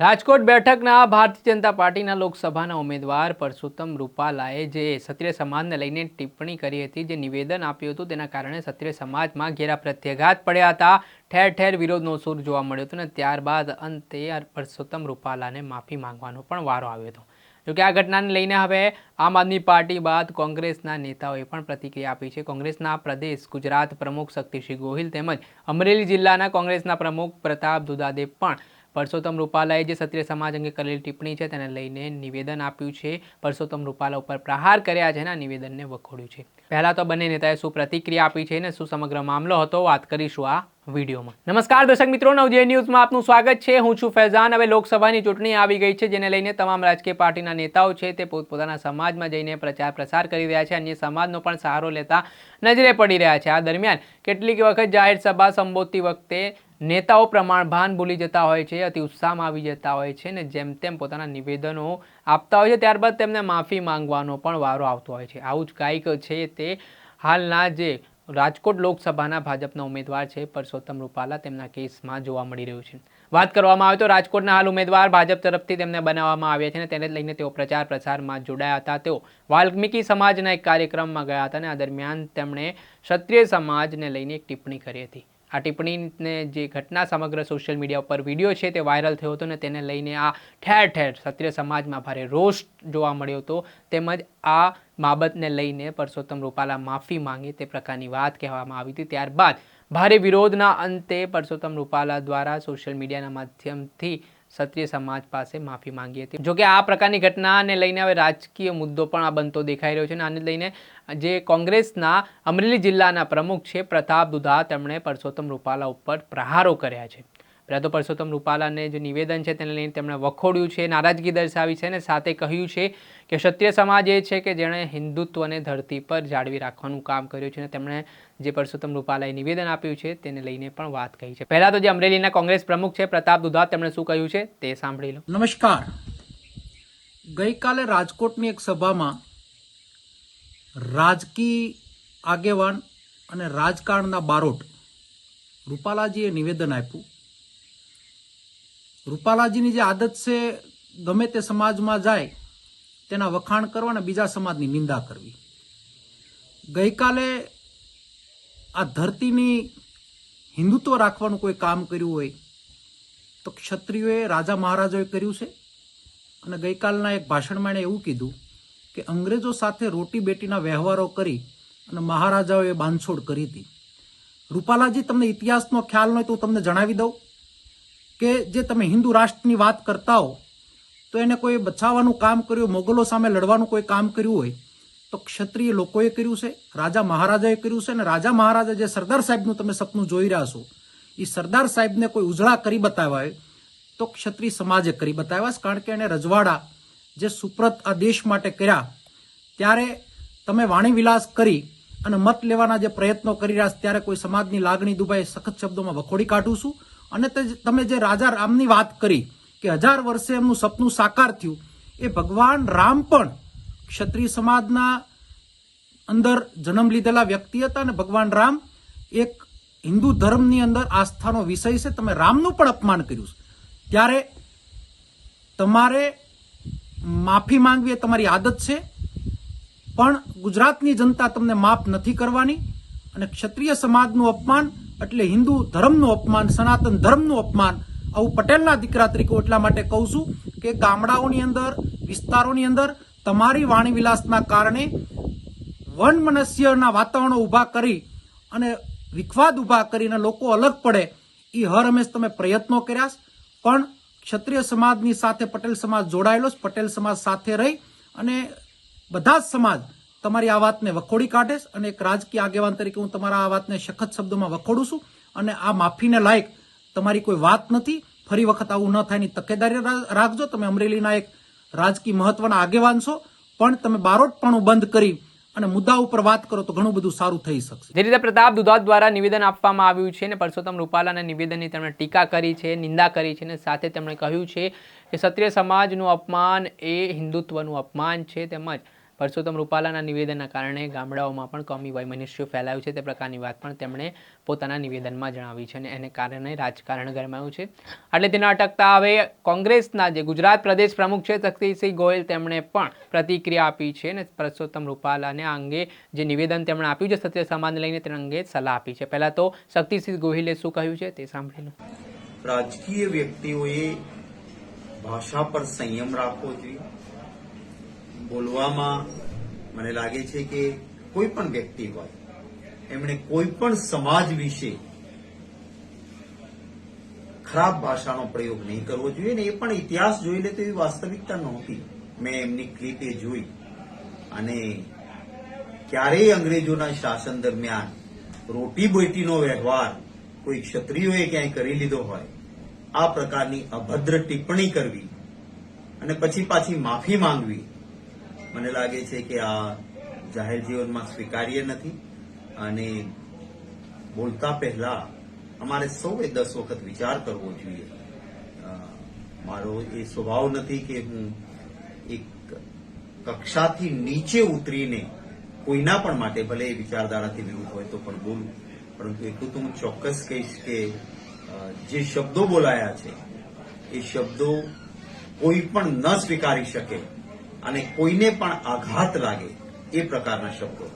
રાજકોટ બેઠકના ભારતીય જનતા પાર્ટીના લોકસભાના ઉમેદવાર પરસોત્તમ રૂપાલાએ જે ક્ષત્રિય સમાજને લઈને ટિપ્પણી કરી હતી, જે નિવેદન આપ્યું હતું, તેના કારણે ક્ષત્રિય સમાજમાં ઘેરા પ્રત્યાઘાત પડ્યા હતા. ઠેર ઠેર વિરોધનો સૂર જોવા મળ્યો હતો અને ત્યારબાદ અંતે પરસોત્તમ રૂપાલાને માફી માંગવાનો પણ વારો આવ્યો હતો. જોકે આ ઘટનાને લઈને હવે આમ આદમી પાર્ટી બાદ કોંગ્રેસના નેતાઓએ પણ પ્રતિક્રિયા આપી છે. કોંગ્રેસના પ્રદેશ ગુજરાત પ્રમુખ શક્તિસિંહ ગોહિલ તેમજ અમરેલી જિલ્લાના કોંગ્રેસના પ્રમુખ પ્રતાપ દુદાદે પણ પરસોત્તમ રૂપાલાએ જે ક્ષત્રિય સમાજ અંગે કરેલી ટિપ્પણી છે, તેને લઈને નિવેદન આપ્યું છે. પરસોત્તમ રૂપાલા ઉપર પ્રહાર કર્યા છે અને નિવેદનને વખોડ્યું છે. પહેલાં તો બંને નેતાએ શું પ્રતિક્રિયા આપી છે અને શું સમગ્ર મામલો હતો, વાત કરીશું આ વિડીયોમાં. નમસ્કાર દર્શક મિત્રો નવજે ન્યૂઝમાં આપનું સ્વાગત છે. હું છું ફૈઝાન. હવે લોકસભાની ચૂંટણી આવી ગઈ છે, જેને લઈને તમામ રાજકીય પાર્ટીના નેતાઓ છે તે પોતપોતાના સમાજમાં જઈને પ્રચાર પ્રસાર કરી રહ્યા છે. અન્ય સમાજનો પણ સહારો લેતા નજરે પડી રહ્યા છે. આ દરમિયાન કેટલીક વખત જાહેર સભા સંબોધતી વખતે નેતાઓ પ્રમાણભાન ભૂલી જતા હોય છે, અતિ ઉત્સાહમાં આવી જતા હોય છે ને જેમ તેમ પોતાના નિવેદનો આપતા હોય છે. ત્યારબાદ તેમને માફી માંગવાનો પણ વારો આવતો હોય છે. આવું જ કાંઈક છે તે હાલના જે રાજકોટ લોકસભાના ભાજપના ઉમેદવાર છે પરસોત્તમ રૂપાલા. તેમના કેસમાં જોવા મળી રહ્યું છે. વાત કરવામાં આવે તો રાજકોટના હાલ ઉમેદવાર ભાજપ તરફથી તેમને બનાવવામાં આવ્યા છે અને તેને લઈને તેઓ પ્રચાર પ્રસારમાં જોડાયા હતા. તેઓ વાલ્મીકી સમાજના એક કાર્યક્રમમાં ગયા હતા અને આ દરમિયાન તેમણે ક્ષત્રિય સમાજને લઈને એક ટિપ્પણી કરી હતી. આ ટિપ્પણીને જે ઘટના સમગ્ર સોશિયલ મીડિયા ઉપર વીડિયો છે તે વાયરલ થયો હતો ને તેને લઈને આ ઠેર ઠેર ક્ષત્રિય સમાજમાં ભારે રોષ જોવા મળ્યો હતો. તેમજ આ બાબતને લઈને પરસોત્તમ રૂપાલા માફી માંગે તે પ્રકારની વાત કહેવામાં આવી હતી. ત્યારબાદ ભારે વિરોધના અંતે પરસોત્તમ રૂપાલા દ્વારા સોશિયલ મીડિયાના માધ્યમથી ક્ષત્રિય સમાજ પાસે માફી માંગી હતી. જોકે આ પ્રકારની ઘટનાને લઈને હવે રાજકીય મુદ્દો પણ આ બનતો દેખાઈ રહ્યો છે અને આને લઈને જે કોંગ્રેસના અમરેલી જિલ્લાના પ્રમુખ છે પ્રતાપ દુધા, તેમણે પરસોત્તમ રૂપાલા ઉપર પ્રહારો કર્યા છે. પહેલાં તો પરસોત્તમ રૂપાલાને જે નિવેદન છે તેને લઈને તેમણે વખોડ્યું છે, નારાજગી દર્શાવી છે અને સાથે કહ્યું છે કે ક્ષત્રિય સમાજ એ છે કે જેણે હિન્દુત્વને ધરતી પર જાળવી રાખવાનું કામ કર્યું છે અને તેમણે જે પરસોત્તમ રૂપાલાએ નિવેદન આપ્યું છે તેને લઈને પણ વાત કહી છે. પહેલાં તો જે અમરેલીના કોંગ્રેસ પ્રમુખ છે, પ્રતાપ દુધા તેમણે શું કહ્યું છે તે સાંભળી લો. નમસ્કાર. ગઈકાલે રાજકોટની એક સભામાં રાજકીય આગેવાન અને રાજકારણના બારોટ રૂપાલાજીએ નિવેદન આપ્યું. રૂપાલાજીની જે આદત છે, ગમે તે સમાજમાં જાય, તેના વખાણ કરવા અને બીજા સમાજની નિંદા કરવી. ગઈકાલે આ ધરતીની હિન્દુત્વ રાખવાનું કોઈ કામ કર્યું હોય, તો ક્ષત્રિયોએ રાજા મહારાજાએ કર્યું છે. અને ગઈકાલના એક ભાષણમાં એણે એવું કીધું કે અંગ્રેજો સાથે રોટી બેટીના વ્યવહારો કરી અને મહારાજાઓએ બાંધછોડ કરી હતી. રૂપાલાજી, તમને ઇતિહાસનો ખ્યાલ ન તો તમને જણાવી દઉં. કે જે તમે હિન્દુ રાષ્ટ્રની વાત કરતા હો, તો એને કોઈ બચાવવાનું કામ કર્યું, મોગલો સામે લડવાનું કોઈ કામ કર્યું હોય, તો ક્ષત્રિય લોકોએ કર્યું છે, રાજા મહારાજાએ કર્યું છે, અને રાજા મહારાજા જે સરદાર સાહેબનું તમે સપનું જોઈ રહ્યા છો એ સરદાર સાહેબને કોઈ ઉજળા કરી બતાવ્યા હોય તો ક્ષત્રિય સમાજે કરી બતાવ્યા કારણ કે એને રજવાડા જે સુપ્રત આ દેશ માટે કર્યા, ત્યારે તમે વાણી વિલાસ કરી અને મત લેવાના જે પ્રયત્નો કરી રહ્યા ત્યારે કોઈ સમાજની લાગણી દુભાઈ સખત શબ્દોમાં વખોડી કાઢું છું. અને તમે જે રાજા રામની વાત કરી કે હજાર વર્ષે એમનું સપનું સાકાર થયું, એ ભગવાન રામ પણ ક્ષત્રિય સમાજના અંદર જન્મ લીધેલા વ્યક્તિ હતા અને ભગવાન રામ એક હિન્દુ ધર્મની અંદર આસ્થાનો વિષય છે. તમે રામનું પણ અપમાન કર્યું છે. ત્યારે તમારે માફી માંગવી એ તમારી આદત છે. પણ ગુજરાતની જનતા તમને માફ નથી કરવાની અને ક્ષત્રિય સમાજનું અપમાન એટલે હિન્દુ ધર્મનું અપમાન, સનાતન ધર્મનું અપમાન. આવું પટેલના દીકરા તરીકે એટલા માટે કહું છું કે ગામડાઓની અંદર, વિસ્તારોની અંદર તમારી વાણી વિલાસના કારણે વન મનસ્યના વાતાવરણો ઊભા કરી અને વિખવાદ ઊભા કરીને લોકો અલગ પડે એ હર હંમેશ તમે પ્રયત્નો કર્યા પણ ક્ષત્રિય સમાજની સાથે પટેલ સમાજ જોડાયેલો પટેલ સમાજ સાથે રહી અને બધા જ સમાજ તમારી આ વાતને વખોડી કાઢીશ અને એક રાજકીય આગેવાન તરીકે હું તમારા આ વાતને સખત શબ્દોમાં વખોડું છું અને આ માફીને લાયક તમારી કોઈ વાત નથી. ફરી વખત આવું ન થાય એની તકેદારી રાખજો. તમે અમરેલીના એક રાજકીય મહત્વના આગેવાન છો. પણ તમે બારોટપણું બંધ કરી અને મુદ્દા ઉપર વાત કરો તો ઘણું બધું સારું થઈ શકશે. જે રીતે પ્રતાપ દુધાત દ્વારા નિવેદન આપવામાં આવ્યું છે અને પરસોત્તમ રૂપાલાના નિવેદનની તેમણે ટીકા કરી છે, નિંદા કરી છે અને સાથે તેમણે કહ્યું છે કે ક્ષત્રિય સમાજનું અપમાન એ હિન્દુત્વનું અપમાન છે તેમજ પરસોત્તમ રૂપાલાના નિવેદનના કારણે ગામડાઓમાં પણ કમી વયમનસ્યુ ફેલાયું છે. તે પ્રકારની વાત પણ તેમણે પોતાના નિવેદનમાં જણાવી છે અને એને કારણે રાજકારણ ગરમાયું છે. એટલે તેને અટકતા હવે કોંગ્રેસના જે ગુજરાત પ્રદેશ પ્રમુખ છે શક્તિસિંહ ગોયલ તેમણે પણ પ્રતિક્રિયા આપી છે અને પરસોત્તમ રૂપાલાને આ અંગે જે નિવેદન તેમણે આપ્યું છે સત્ય સમાજને લઈને તેના અંગે સલાહ આપી છે. પહેલા તો શક્તિસિંહ ગોહિલે શું કહ્યું છે તે સાંભળી રાજકીય વ્યક્તિઓએ ભાષા પર સંયમ રાખવો જોઈએ. બોલવામાં મને લાગે છે કે કોઈ પણ વ્યક્તિ હોય, એમણે કોઈ પણ સમાજ વિશે ખરાબ ભાષાનો પ્રયોગ નહીં કરવો જોઈએ ને એ પણ ઇતિહાસ જોઈ લે તો એવી વાસ્તવિકતા નહોતી. મેં એમની ક્લિપ જોઈ અને ક્યારેય અંગ્રેજોના શાસન દરમિયાન રોટી બોટીનો વ્યવહાર કોઈ ક્ષત્રિયોએ ક્યાંય કરી લીધો હોય, આ પ્રકારની અભદ્ર ટિપ્પણી કરવી અને પછી પાછી માફી માંગવી મને લાગે છે કે આ જાહેર જીવનમાં સ્વીકાર્ય નથી અને બોલતા પહેલા અમારે સૌએ દસ વખત વિચાર કરવો જોઈએ. મારો એ સ્વભાવ નથી કે હું એક કક્ષાથી નીચે ઉતરીને કોઈના પણ માટે ભલે એ વિચારધારાથી વિરુદ્ધ હોય તો પણ બોલું. પરંતુ એટલું તો હું ચોક્કસ કહીશ કે જે શબ્દો બોલાયા છે, એ શબ્દો કોઈ પણ ન સ્વીકારી શકે. અને કોઈને પણ આઘાત લાગે એ પ્રકારના શબ્દો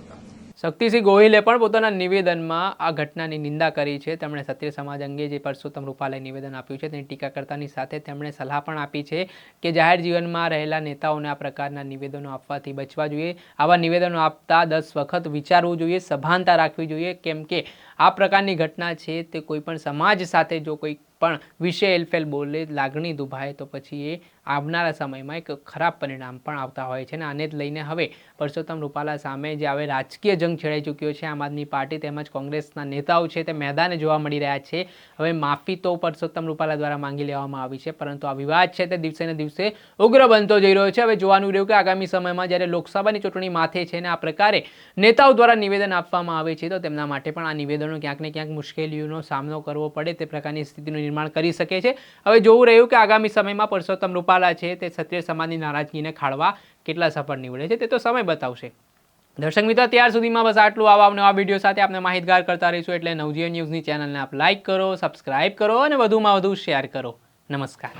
શક્તિસિંહ ગોહિલે પણ પોતાના નિવેદનમાં આ ઘટનાની નિંદા કરી છે. તેમણે ક્ષત્રિય સમાજ અંગે જે પરસોત્તમ રૂપાલાએ નિવેદન આપ્યું છે, તેની ટીકા કરતાની સાથે તેમણે સલાહ પણ આપી છે કે જાહેર જીવનમાં રહેલા નેતાઓને આ પ્રકારના નિવેદનો આપવાથી બચવા જોઈએ. આવા નિવેદનો આપતા દસ વખત વિચારવું જોઈએ, સભાનતા રાખવી જોઈએ. કેમ કે આ પ્રકારની ઘટના છે તે કોઈ પણ સમાજ સાથે જો કોઈ પણ વિષય એલફેલ બોલે લાગણી દુભાય તો પછી એ આવનારા સમયમાં એક ખરાબ પરિણામ પણ આવતા હોય છે અને આને જ લઈને હવે પરસોત્તમ રૂપાલા સામે જે હવે રાજકીય જંગ છેડાઈ ચૂક્યો છે, આમ આદમી પાર્ટી તેમજ કોંગ્રેસના નેતાઓ છે તે મેદાને જોવા મળી રહ્યા છે. હવે માફી તો પરસોત્તમ રૂપાલા દ્વારા માંગી લેવામાં આવી છે, પરંતુ આ વિવાદ છે તે દિવસે ને દિવસે ઉગ્ર બનતો જઈ રહ્યો છે. હવે જોવાનું રહ્યું કે આગામી સમયમાં જ્યારે લોકસભાની ચૂંટણી માથે છે ને આ પ્રકારે નેતાઓ દ્વારા નિવેદન આપવામાં આવે છે, તો તેમના માટે પણ આ નિવેદનો ક્યાંક ને ક્યાંક મુશ્કેલીઓનો સામનો કરવો પડે તે પ્રકારની સ્થિતિનું નિર્માણ કરી શકે છે. હવે જોવું રહ્યું કે આગામી સમયમાં પરસોત્તમ રૂપાલા છે તે ક્ષત્રિય સમાજની નારાજગીને ખાળવા કેટલા સફળ નીવડે છે તે તો સમય બતાવશે. દર્શક મિત્રો, ત્યાર સુધીમાં બસ આટલું. આવા નવા વીડિયો સાથે આપણે માહિતગાર કરતા રહીશું એટલે નવજીવન ન્યૂઝની ચેનલને આપ લાઇક કરો, સબસ્ક્રાઇબ કરો અને વધુમાં વધુ શેર કરો. નમસ્કાર.